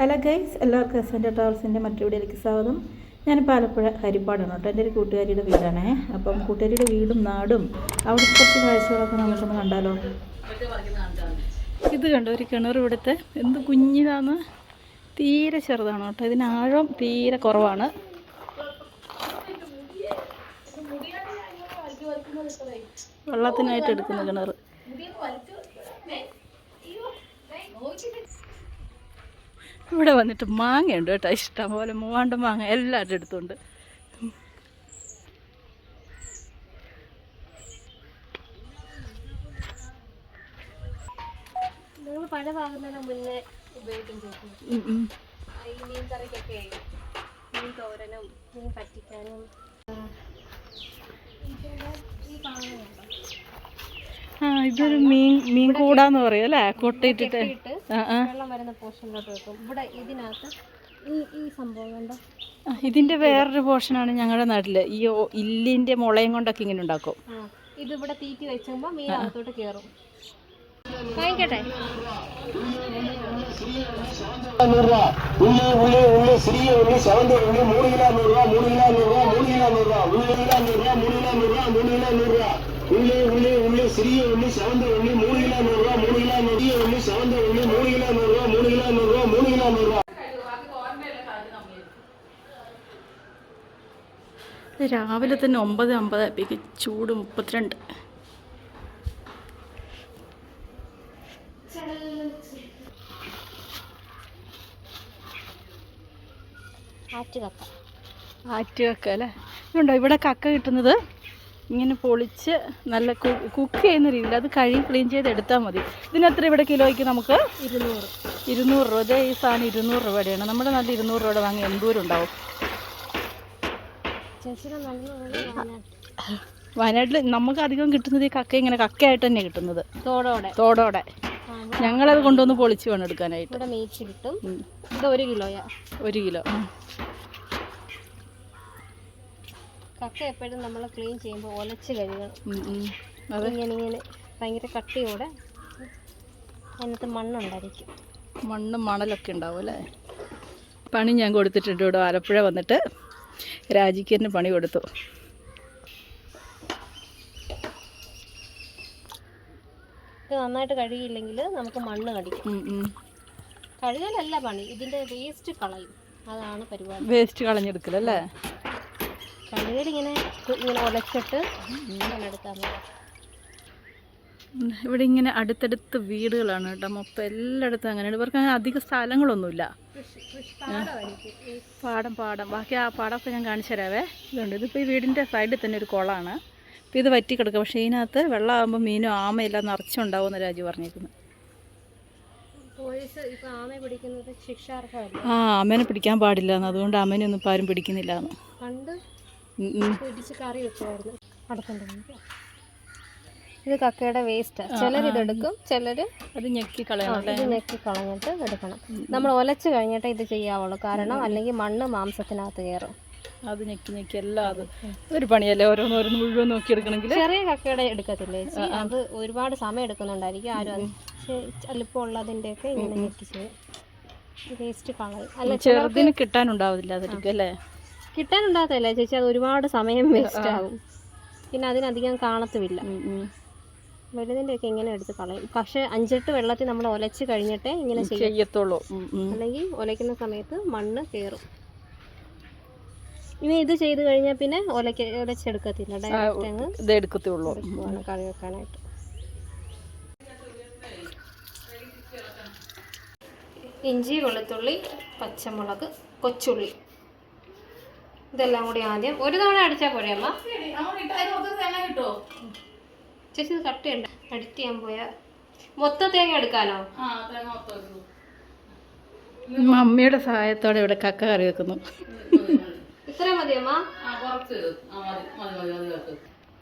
Hello guys എല്ലാവർക്കും S ട്രാവൽസിന്റെ മറ്റു വീഡിയോയിലേക്ക് സ്വാഗതം. ഞാൻ ആലപ്പുഴ ഹരിപ്പാടാണ് കേട്ടോ. എന്റെ ഒരു കൂട്ടുകാരിയുടെ വീടാണേ. അപ്പം കൂട്ടുകാരിയുടെ വീടും നാടും അവിടെ കുറച്ച് കാഴ്ചകളൊക്കെ നമുക്കൊന്ന് കണ്ടാലോ? ഇത് കണ്ടോ? ഒരു കിണർ ഇവിടുത്തെ. എന്ത് കുഞ്ഞിതാന്ന്. തീരെ ചെറുതാണ് കേട്ടോ. ഇതിന് ആഴം തീരെ കുറവാണ്. വെള്ളത്തിനായിട്ട് എടുക്കുന്ന കിണർ. ഇവിടെ വന്നിട്ട് മാങ്ങയുണ്ട് കേട്ടോ. ഇഷ്ടം പോലെ മൂവാണ്ട് മാങ്ങ എല്ലാവരുടെ അടുത്തുണ്ട്. നിങ്ങൾ പഴമാകുന്നതിന് മുന്നേ ഉപയോഗിക്കും ചേച്ചി. ഈ മീൻ കറിക്കൊക്കെ മീൻ തോരനും മീൻ പറ്റിക്കാനും. ഈ പാങ്ങുണ്ടോ ആ ഇതൊരു മീൻ മീൻ കൂടാന്ന് പറയും അല്ലേ കൊട്ടയിട്ടിട്ട് ഇട്ട് ആ ആ വെള്ളം വരുന്ന പോർഷനിലോട്ട് വെക്കും ഇവിടെ ഇതിനകത്ത് ഈ ഈ സംഭവം കണ്ടോ ആ, ഇതിന്റെ വേറൊരു പോർഷനാണ് ഞങ്ങളുടെ നാട്ടില് ഈ ഓ- ഇല്ലിന്റെ മുളയും കൊണ്ടൊക്കെ ഇങ്ങനെ ഉണ്ടാക്കും ആ ഇത് ഇവിടെ തീറ്റി വെച്ചുമ്പോൾ മീൻ അകത്തോട്ട് കയറും വാങ്ങിക്കട്ടെ நூறுரூவா உள்ளி உள்ளி உள்ளி சிறிய உள்ளி செவந்த உள்ளி மூணு கிலோ நூறுரூவா மூணு கிலோ நூறுரூவா மூணு கிலோ நூறுரூவா உள்ளி கிலோ நூறுரூவா மூணு கிலோ நூறுரூவா மூணு கிலோ நூறுரூவா உள்ளி உள்ளி உள்ளி சிறிய உள்ளி செவந்த உள்ளி மூணு கிலோ நூறுரூவா மூணு கிலோ நூறிய உள்ளி செவந்த உள்ளி மூணு கிலோ நூறுரூவா மூணு கிலோ நூறுரூவா மூணு கிலோ நூறுரூவா ഇത് രാവിലെ തന്നെ ഒമ്പത് അമ്പതായപ്പോഴേക്ക് ചൂട് മുപ്പത്തിരണ്ട് ആറ്റ് കപ്പ ആറ്റ് കക്ക അല്ലേ ഇതുണ്ടോ ഇവിടെ കക്ക കിട്ടുന്നത് ഇങ്ങനെ പൊളിച്ച് നല്ല കുക്ക് ചെയ്യുന്ന രീതിയിൽ അത് കഴുകി ക്ലീൻ ചെയ്ത് എടുത്താൽ മതി. ഇതിനെത്ര ഇവിടെ കിലോയ്ക്ക് നമുക്ക്? ഇരുന്നൂറ്. ഇരുന്നൂറ് രൂപ. ഇതേ ഈ സാധനം ഇരുന്നൂറ് രൂപയുടെയാണ് നമ്മുടെ നല്ല ഇരുന്നൂറ് രൂപയുടെ വാങ്ങി എന്തോരം ഉണ്ടാവും ചേച്ചിയുടെ നല്ല വയനാട് വയനാട്ടിൽ. നമുക്ക് അധികം കിട്ടുന്നത് ഈ കക്ക ഇങ്ങനെ കക്കയായിട്ട് തന്നെ കിട്ടുന്നത്. തോടോടെ. തോടോടെ. ഞങ്ങളത് കൊണ്ടുവന്ന് പൊളിച്ച് വേണം എടുക്കാനായിട്ട്. കിട്ടും. ഇത് ഒരു കിലോയാ. ഒരു കിലോ. കക്ക എപ്പോഴും നമ്മൾ ക്ലീൻ ചെയ്യുമ്പോൾ ഒലച്ച് കഴുകണം. ഇങ്ങനെ ഇങ്ങനെ. ഭയങ്കര കട്ടിയോടെ അതിനകത്ത് മണ്ണുണ്ടായിരിക്കും. മണ്ണും മണലൊക്കെ ഉണ്ടാവും അല്ലേ? പണി ഞാൻ കൊടുത്തിട്ടുണ്ട് ഇവിടെ ആലപ്പുഴ വന്നിട്ട്. രാജിക്കറിന് പണി കൊടുത്തു. ഇത് നന്നായിട്ട് കഴുകിയില്ലെങ്കിൽ നമുക്ക് മണ്ണ് കടിക്കും. കഴുകലല്ല പണി ഇതിന്റെ വേസ്റ്റ് കളയും. അതാണ് പരിപാടി. വേസ്റ്റ് കളഞ്ഞെടുക്കലല്ലേ ഇങ്ങനെ ഇങ്ങനെ ഇവിടെ ഇങ്ങനെ അടുത്തടുത്ത് വീടുകളാണ് കേട്ടോ. മൊത്തം എല്ലായിടത്തും അങ്ങനെയാണ്. ഇവർക്ക് അങ്ങനെ അധിക സ്ഥലങ്ങളൊന്നുമില്ല. പാടം പാടം. ബാക്കി ആ പാടമൊക്കെ ഞാൻ കാണിച്ചു തരാവേ. ഇതുണ്ട്. ഇതിപ്പോൾ ഈ വീടിന്റെ സൈഡിൽ തന്നെ ഒരു കുളമാണ്. അപ്പോൾ ഇത് വറ്റി കിടക്കുക പക്ഷേ ഇതിനകത്ത് വെള്ളമാകുമ്പോൾ മീനും ആമയെല്ലാം നിറച്ചുണ്ടാവുമെന്ന് രാജു പറഞ്ഞിരിക്കുന്നു ആ ആമേനെ പിടിക്കാൻ പാടില്ല എന്ന്. അതുകൊണ്ട് ആമേനെ ഒന്നും ഇപ്പം ആരും പിടിക്കുന്നില്ല എന്ന്. പണ്ട്. പിടിച്ച് കറി വെക്കുമായിരുന്നു ഇത് കക്കയുടെ വേസ്റ്റ്. ചിലർ ഇതെടുക്കും ചിലര് അത് ഞെക്കി കളയണം ഇത് ഞെക്കി കളഞ്ഞിട്ട് എടുക്കണം. നമ്മൾ ഒലച്ച് കഴിഞ്ഞിട്ടേ ഇത് ചെയ്യാവുള്ളൂ. കാരണം അല്ലെങ്കിൽ മണ്ണ് മാംസത്തിനകത്ത് കയറും. അത് ഞെക്കി ഞെക്കി എല്ലാം അത്. ഒരു പണിയല്ലേ ഓരോന്ന് മുഴുവൻ നോക്കി എടുക്കണമെങ്കിൽ ചെറിയ കക്കയുടെ എടുക്കത്തില്ലേ അത് ഒരുപാട് സമയം എടുക്കുന്നുണ്ടായിരിക്കും ആരും അത് അല്പമുള്ളതിന്റെയൊക്കെ ഇങ്ങനെ ഞെക്കി ചെയ്യും. വേസ്റ്റ് കളയും അല്ല ചെറുതിന് കിട്ടാനുണ്ടാവില്ല അതായിരിക്കും അല്ലേ? കിട്ടാനുണ്ടാകത്തില്ല. ചേച്ചി അത് ഒരുപാട് സമയം വേസ്റ്റ് ആകും പിന്നെ അതിനധികം കാണത്തുമില്ല. വലുതിന്റെയൊക്കെ ഇങ്ങനെ എടുത്ത് കളയും. പക്ഷേ അഞ്ചെട്ട് വെള്ളത്തിൽ നമ്മൾ ഒലച്ച് കഴിഞ്ഞിട്ടേ ഇങ്ങനെ ചെയ്യും. ചെയ്യത്തുള്ളൂ. അല്ലെങ്കിൽ ഒലയ്ക്കുന്ന സമയത്ത് മണ്ണ് കയറും. ഇനി ഇത് ചെയ്ത് കഴിഞ്ഞാൽ പിന്നെ ഒലയ്ക്ക് ഒലച്ചെടുക്കത്തില്ല. ഡയറക്റ്റ് അങ്ങ് ഇത് എടുക്കത്തുള്ളൂ. വേണം കറി വെക്കാനായിട്ട്. ഇഞ്ചി വെളുത്തുള്ളി പച്ചമുളക് കൊച്ചുള്ളി. ഇതെല്ലാം കൂടി ആദ്യം. ഒരു തവണ അടിച്ചാൽ പോരെ അമ്മ? ചേച്ചി ഇത് ചെയ്യണ്ട. അടിറ്റ് ചെയ്യാൻ പോയാ മൊത്തം തേങ്ങ എടുക്കാനോ? മമ്മിയുടെ സഹായത്തോടെ ഇവിടെ കക്ക കറി വെക്കുന്നു. ഇത്ര മതി അമ്മ.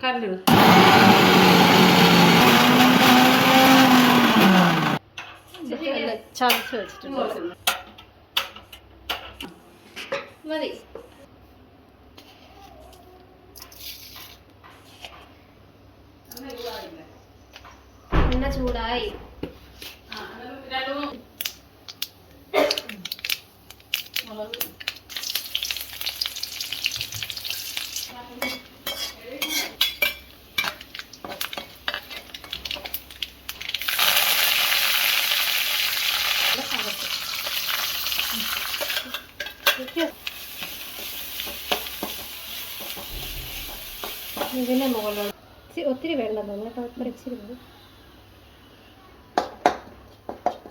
കണ്ടു ചതച്ച് വെച്ചിട്ടുണ്ട്. മതി. എണ്ണ ചൂടായി. മുളക് ഒത്തിരി വെള്ളം തന്നെ? കേട്ടോ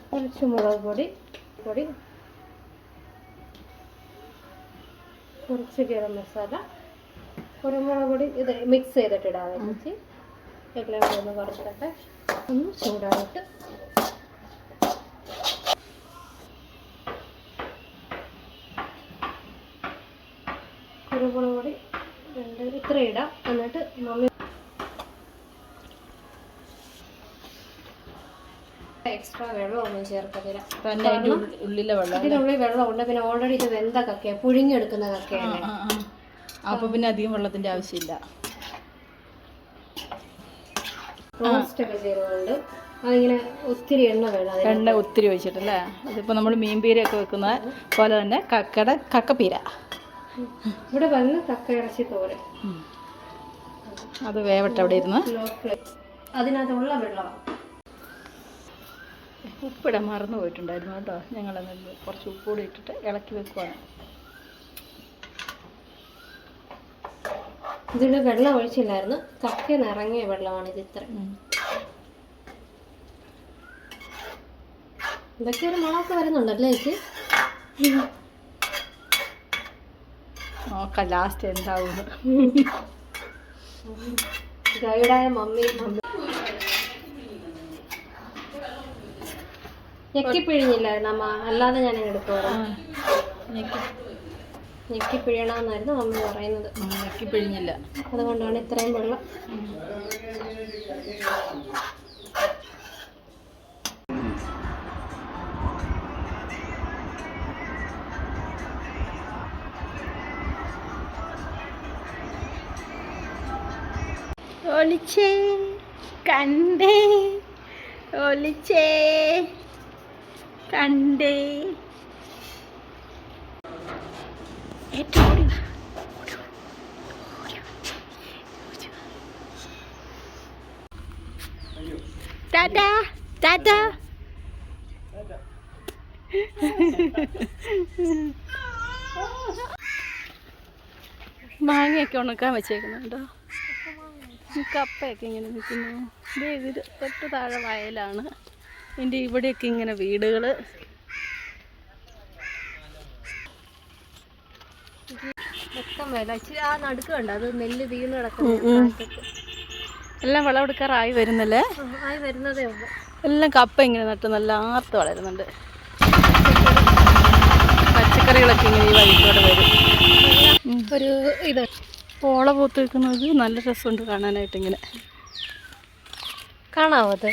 കുറച്ച് മുളക് പൊടി പൊടി കുറച്ച് ഗരം മസാല കുരുമുളക് പൊടി ഇത് മിക്സ് ചെയ്തിട്ടിടാതെ ചേച്ചി എല്ലാം കൂടെ ഒന്ന് കുറച്ചിട്ട് ഒന്ന് ചൂടായിട്ട് കുരുമുളക് പൊടി രണ്ട് ഇത്ര ഇടാം എന്നിട്ട് മമ്മി എക്സ്ട്രാ വെള്ളമൊന്നും ചേർക്കത്തില്ല. ഉള്ളിലെ വെള്ളം ഇതിനുള്ളിൽ വെള്ളമുണ്ട് പിന്നെ ഓൾറെഡി ഇത് വെന്ത കക്കയാണ് പുഴുങ്ങിയെടുക്കുന്ന കക്കയാണ് അപ്പോൾ പിന്നെ അധികം വെള്ളത്തിന്റെ ആവശ്യമില്ല. റോസ്റ്റ് ഒക്കെ ചെയ്തതുകൊണ്ട് അതിങ്ങനെ ഒത്തിരി എണ്ണ വേണം എണ്ണ ഒത്തിരി ഒഴിച്ചിട്ടല്ലേ? അതിപ്പോ നമ്മൾ മീൻ ഒക്കെ വെക്കുന്ന പോലെ തന്നെ കക്കയുടെ കക്കപ്പീര. ഇവിടെ വന്ന് കക്ക ഇറച്ചി തോരൻ. അത് വേവട്ടെ അവിടെ ഇരുന്ന്. അതിനകത്തുള്ള വെള്ളമാണ് ഉപ്പിടാൻ മറന്നു പോയിട്ടുണ്ടായിരുന്നു കേട്ടോ. ഞങ്ങളത് കുറച്ച് ഉപ്പ് കൂടി ഇട്ടിട്ട് ഇളക്കി വെക്കുവാണ്. ഇതിൽ വെള്ളം ഒഴിച്ചില്ലായിരുന്നു. കക്ക നിറങ്ങിയ വെള്ളമാണ് ഇത് ഇത്ര. ഇതൊക്കെ ഒരു മണമൊക്കെ വരുന്നുണ്ടല്ലേ ചേച്ചി നോക്കാം ലാസ്റ്റ് എന്താവും ഗൈഡായ മമ്മി മമ്മി ഞെക്കി പിഴിഞ്ഞില്ലായിരുന്നു അമ്മ? അല്ലാതെ ഞാൻ എടുക്കുവായിരുന്നു. ഞെക്കി. പിഴിയണമെന്നായിരുന്നു അമ്മ പറയുന്നത്. ഞെക്കിപ്പിഴിഞ്ഞില്ല അതുകൊണ്ടാണ് ഇത്രയും വെള്ളം. ഒളിച്ചേ കണ്ടേ ഒളിച്ചേ കണ്ടേ. മാങ്ങയൊക്കെ ഉണക്കാൻ വെച്ചേക്കുന്നുണ്ടോ? കപ്പയൊക്കെ ഇങ്ങനെ നിൽക്കുന്നു. ഇത് തൊട്ട് താഴെ വയലാണ്. എന്റെ ഇവിടെയൊക്കെ ഇങ്ങനെ വീടുകൾ എല്ലാം വിളവെടുക്കാറായി വരുന്നല്ലേ? എല്ലാം കപ്പ ഇങ്ങനെ നട്ട് നല്ല ആർത്ത് വളരുന്നുണ്ട്. പച്ചക്കറികളൊക്കെ ഇങ്ങനെ ഈ വഴിക്കൂടെ വരും. ഒരു ഇത്. പോള പൂത്ത് വെക്കുന്നത് നല്ല രസമുണ്ട് കാണാനായിട്ട് ഇങ്ങനെ. കാണാവോ അത്?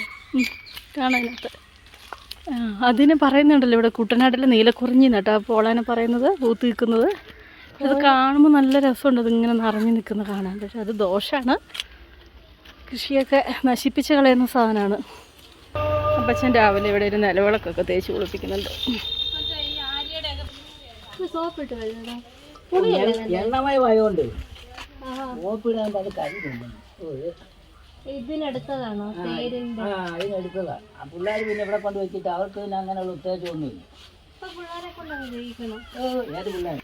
ആ, അതിന് പറയുന്നുണ്ടല്ലോ ഇവിടെ കുട്ടനാട്ടിലെ നീലക്കുറിഞ്ഞി നട്ടാ പോളാനെ പറയുന്നത് പൂത്ത് നിൽക്കുന്നത്. ഇത് കാണുമ്പോൾ നല്ല രസമുണ്ട് ഇതിങ്ങനെ നിറഞ്ഞു നിൽക്കുന്നത് കാണാൻ. പക്ഷെ അത് ദോഷമാണ് കൃഷിയൊക്കെ നശിപ്പിച്ച് കളയുന്ന സാധനമാണ്. അപ്പച്ചൻ രാവിലെ ഇവിടെ ഒരു നിലവിളക്കൊക്കെ തേച്ച് കുളിപ്പിക്കുന്നുണ്ട്. സോപ്പ് ഇട്ട് കഴിഞ്ഞതാ എണ്ണമയമായോണ്ട്. ഓപ്പിടാണ്ട് അത് കരിഞ്ഞു ഇതിനെടുത്തതാണോ തേരിന്റെ ആ അതിനെടുത്തതാ ആ പിള്ളേർ പിന്നെ ഇവിടെ കൊണ്ട് വെച്ചിട്ട് അവർക്ക് പിന്നെ അങ്ങനെയുള്ള ഉത്തേജമൊന്നുമില്ല ഇപ്പൊ പിള്ളേരെ? കൊണ്ടങ്ങ് ജയിക്കണം ഓ ഏത് പിള്ളേർ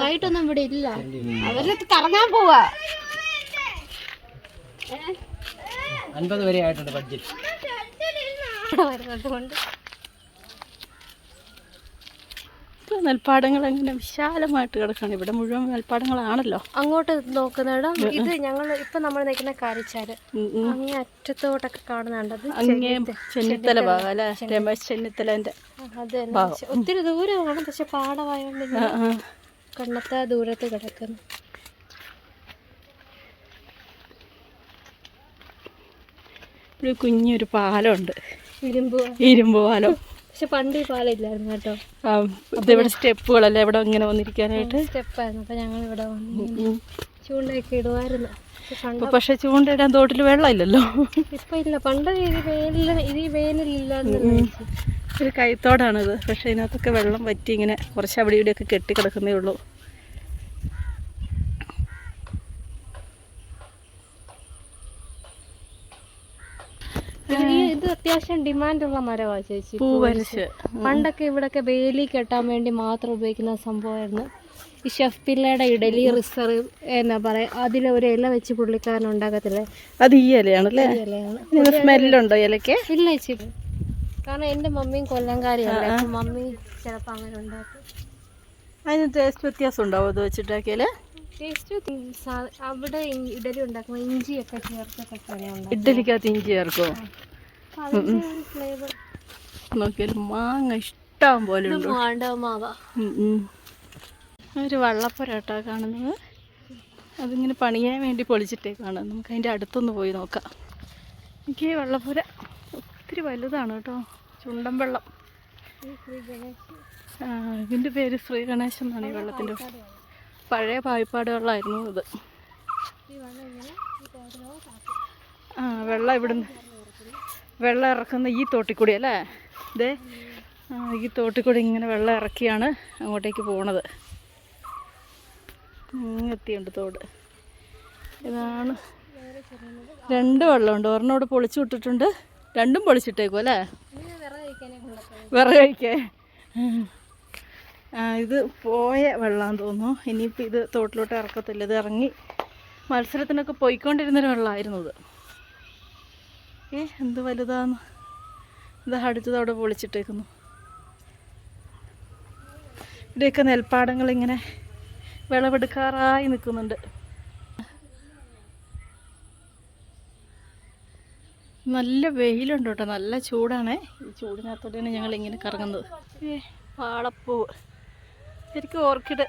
ആയിട്ടൊന്നും ഇവിടെ ഇല്ല. അവരത് കറങ്ങാൻ പോവാ. അൻപത് വരെ ആയിട്ടുണ്ട് ബഡ്ജറ്റ് നെൽപ്പാടങ്ങൾ അങ്ങനെ വിശാലമായിട്ട് കിടക്കുകയാണ്. ഇവിടെ മുഴുവൻ നെൽപ്പാടങ്ങളാണല്ലോ. അങ്ങോട്ട് നോക്കുന്നിടം ഇത് ഞങ്ങൾ ഇപ്പൊ നമ്മൾ നിൽക്കുന്ന കാരിച്ചാൽ. ഉം. അങ്ങേ അറ്റത്തോട്ടൊക്കെ കാണുന്നുണ്ട് അങ്ങേ ചെന്നിത്തല. ഭാഗം അല്ലേ? രമേശ് ചെന്നിത്തലന്റെ അത്. ഒത്തിരി ദൂരമാണ് പക്ഷെ പാടമായോണ്ട് കണ്ണത്താ ദൂരത്ത് കിടക്കുന്നു. ഒരു കുഞ്ഞൊരു പാലമുണ്ട്. ഇരുമ്പ് ഇരുമ്പ് പാലം. പക്ഷെ പണ്ട് ഈ പാലില്ലായിരുന്നു കേട്ടോ. ആ, ഇതിവിടെ സ്റ്റെപ്പുകളല്ലേ ഇവിടെ ഇങ്ങനെ വന്നിരിക്കാനായിട്ട്? സ്റ്റെപ്പായിരുന്നു. അപ്പൊ ഞങ്ങൾ ഇവിടെ വന്നു. ചൂണ്ടയൊക്കെ ഇടുമായിരുന്നു പക്ഷെ ചൂണ്ടയിടാൻ തോട്ടിൽ വെള്ളമില്ലല്ലോ. ഇപ്പൊ ഇല്ല. പണ്ട് ഇത് വേനലില്ലായിരുന്നു ഒരു കൈത്തോടാണിത്. പക്ഷെ ഇതിനകത്തൊക്കെ വെള്ളം പറ്റി ഇങ്ങനെ കുറച്ച് അവിടെ ഇവിടെയൊക്കെ കെട്ടി കിടക്കുന്നേ ഉള്ളൂ. ഇത് അത്യാവശ്യം ഡിമാൻഡുള്ള മരമാണ് ചേച്ചി. പൂവരശ് പണ്ടൊക്കെ ഇവിടൊക്കെ വേലി കെട്ടാൻ വേണ്ടി മാത്രം ഉപയോഗിക്കുന്ന സംഭവമായിരുന്നു. ഈ ഷെഫ് പിള്ളയുടെ ഇഡലി റിസർവ് എന്നാ പറയാ. അതിൽ ഒരു ഇല വെച്ച് പുള്ളിക്കാരൻ ഉണ്ടാക്കത്തില്ലേ? അത് ഈ ഇലയാണല്ലേ? സ്മെല്ലുണ്ടോ ഇലക്ക് ഇല്ല ചേച്ചി. കാരണം എന്റെ മമ്മിയും കൊല്ലംകാരിയാണ് മമ്മി ചിലപ്പോൾ അങ്ങനെ ഉണ്ടാക്കും. അതിന് ടേസ്റ്റ് വ്യത്യാസം ഉണ്ടാവും അത് വെച്ചിട്ടാക്കിയാൽ ടേസ്റ്റ് അവിടെ ഇഡലി ഉണ്ടാക്കുമ്പോൾ ഇഞ്ചിയൊക്കെ ഇഡ്ഡലിക്കകത്ത് ഇഞ്ചി ചേർക്കോ? നോക്കിയാൽ മാങ്ങ ഇഷ്ടം പോലെ. ഒരു വള്ളപ്പുര കാണുന്നത്. അതിങ്ങനെ പണിയാൻ വേണ്ടി പൊളിച്ചിട്ടേക്കാണ് നമുക്ക് അതിന്റെ അടുത്തൊന്ന് പോയി നോക്കാം. എനിക്ക് ഈ വള്ളപ്പുര ഒത്തിരി വലുതാണ് കേട്ടോ. ചുണ്ടൻ വെള്ളം. ആ, ഇതിന്റെ പേര് ശ്രീ ഗണേശൻ എന്നാണ് ഈ വെള്ളത്തിന്റെ പഴയ പായ്പാടുകളായിരുന്നു ഇത്. ആ വെള്ളം ഇവിടുന്ന് വെള്ളം ഇറക്കുന്ന ഈ തോട്ടിൽ കൂടി അല്ലേ ഇതേ ഈ തോട്ടിൽ കൂടി ഇങ്ങനെ വെള്ളം ഇറക്കിയാണ് അങ്ങോട്ടേക്ക് പോണത്. എത്തിയുണ്ട് തോട്. ഇതാണ് രണ്ട് വെള്ളമുണ്ട്. ഒരെണ്ണോട് പൊളിച്ചു വിട്ടിട്ടുണ്ട്. രണ്ടും പൊളിച്ചിട്ടേക്കും അല്ലേ? വിറക് കഴിക്കേ ആ ഇത് പോയ വെള്ളമാണെന്ന് തോന്നുന്നു. ഇനിയിപ്പോൾ ഇത് തോട്ടിലോട്ട് ഇറക്കത്തില്ല. ഇത് ഇറങ്ങി മത്സരത്തിനൊക്കെ പോയിക്കൊണ്ടിരുന്നൊരു വെള്ളമായിരുന്നു ഇത്. ഏ എന്ത് വലുതാന്ന്. ഇത് അടുത്തത് അവിടെ പൊളിച്ചിട്ടേക്കുന്നു. ഇവിടെയൊക്കെ നെൽപ്പാടങ്ങൾ ഇങ്ങനെ വിളവെടുക്കാറായി നിൽക്കുന്നുണ്ട്. നല്ല വെയിലുണ്ട് കേട്ടോ. നല്ല ചൂടാണേ. ഈ ചൂടിനകത്തോടെയാണ് ഞങ്ങൾ ഇങ്ങനെ കറങ്ങുന്നത്. ഏ പാളപ്പൂവ്. ശരിക്കും ഓർക്കിഡ്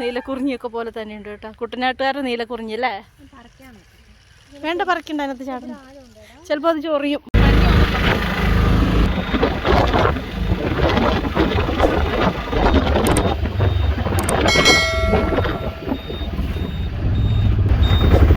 നീലക്കുറിഞ്ഞിയൊക്കെ പോലെ തന്നെയുണ്ട് കേട്ടോ. കുട്ടനാട്ടുകാരുടെ നീലക്കുറിഞ്ഞി അല്ലേ? വേണ്ട പറിക്കണ്ട അതിനകത്ത് ചാടുന്നു ചിലപ്പോൾ അത് ചൊറിയും.